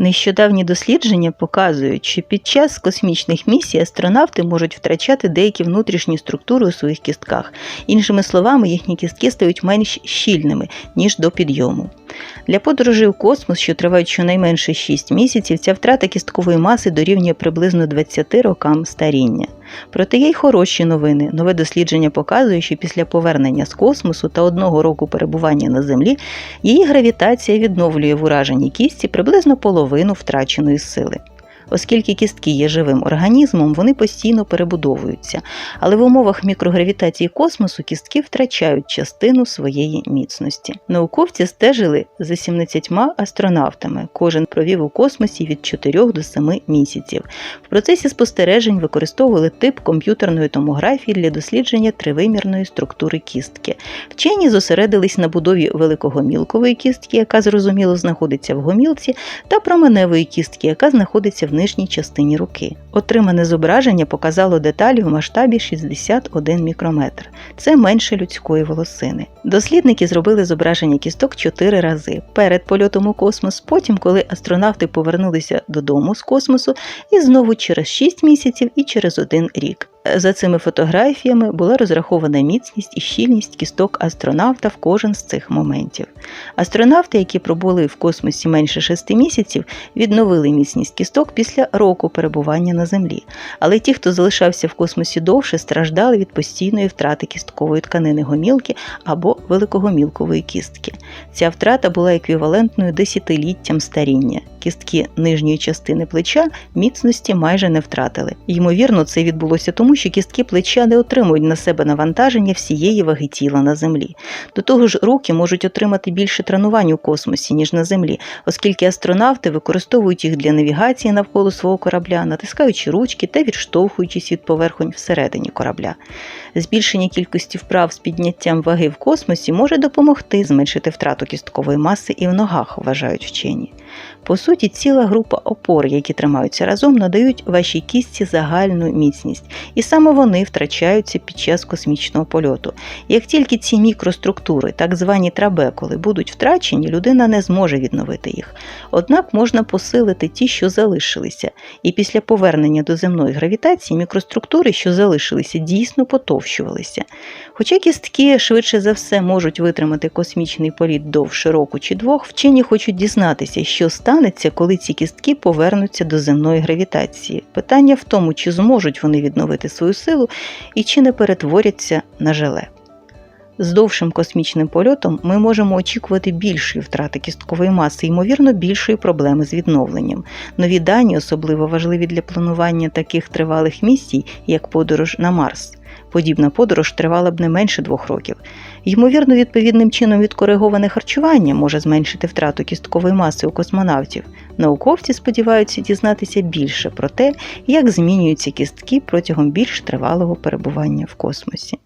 Нещодавні дослідження показують, що під час космічних місій астронавти можуть втрачати деякі внутрішні структури у своїх кістках. Іншими словами, їхні кістки стають менш щільними, ніж до підйому. Для подорожей у космос, що тривають щонайменше 6 місяців, ця втрата кісткової маси дорівнює приблизно 20 рокам старіння. Проте є й хороші новини. Нове дослідження показує, що після повернення з космосу та одного року перебування на Землі її гравітація відновлює в ураженій кістці приблизно половину втраченої сили. Оскільки кістки є живим організмом, вони постійно перебудовуються, але в умовах мікрогравітації космосу кістки втрачають частину своєї міцності. Науковці стежили за 17 астронавтами. Кожен провів у космосі від 4 до 7 місяців. В процесі спостережень використовували тип комп'ютерної томографії для дослідження тривимірної структури кістки. Вчені зосередились на будові великогомілкової кістки, яка зрозуміло знаходиться в гомілці, та променевої кістки, яка знаходиться в нижній частині руки. Отримане зображення показало деталі в масштабі 61 мікрометр. Це менше людської волосини. Дослідники зробили зображення кісток чотири рази перед польотом у космос, потім, коли астронавти повернулися додому з космосу, і знову через 6 місяців і через один рік. За цими фотографіями була розрахована міцність і щільність кісток астронавта в кожен з цих моментів. Астронавти, які пробули в космосі менше 6 місяців, відновили міцність кісток після року перебування на Землі. Але ті, хто залишався в космосі довше, страждали від постійної втрати кісткової тканини гомілки або великогомілкової кістки. Ця втрата була еквівалентною десятиліттям старіння. Кістки нижньої частини плеча міцності майже не втратили. Ймовірно, це відбулося тому, що кістки плеча не отримують на себе навантаження всієї ваги тіла на землі. До того ж, руки можуть отримати більше тренувань у космосі, ніж на землі, оскільки астронавти використовують їх для навігації навколо свого корабля, натискаючи ручки та відштовхуючись від поверхонь всередині корабля. Збільшення кількості вправ з підняттям ваги в космосі може допомогти зменшити втрату кісткової маси і в ногах, вважають вчені. По суті, ціла група опор, які тримаються разом, надають вашій кістці загальну міцність, і саме вони втрачаються під час космічного польоту. Як тільки ці мікроструктури, так звані трабекули, будуть втрачені, людина не зможе відновити їх. Однак можна посилити ті, що залишилися, і після повернення до земної гравітації мікроструктури, що залишилися, дійсно потовщувалися. Хоча кістки швидше за все можуть витримати космічний політ довше року чи двох, вчені хочуть дізнатися, станеться, коли ці кістки повернуться до земної гравітації. Питання в тому, чи зможуть вони відновити свою силу і чи не перетворяться на желе. З довшим космічним польотом ми можемо очікувати більшої втрати кісткової маси, ймовірно, більшої проблеми з відновленням. Нові дані особливо важливі для планування таких тривалих місій, як подорож на Марс. Подібна подорож тривала б не менше двох років. Ймовірно, відповідним чином відкориговане харчування може зменшити втрату кісткової маси у космонавтів. Науковці сподіваються дізнатися більше про те, як змінюються кістки протягом більш тривалого перебування в космосі.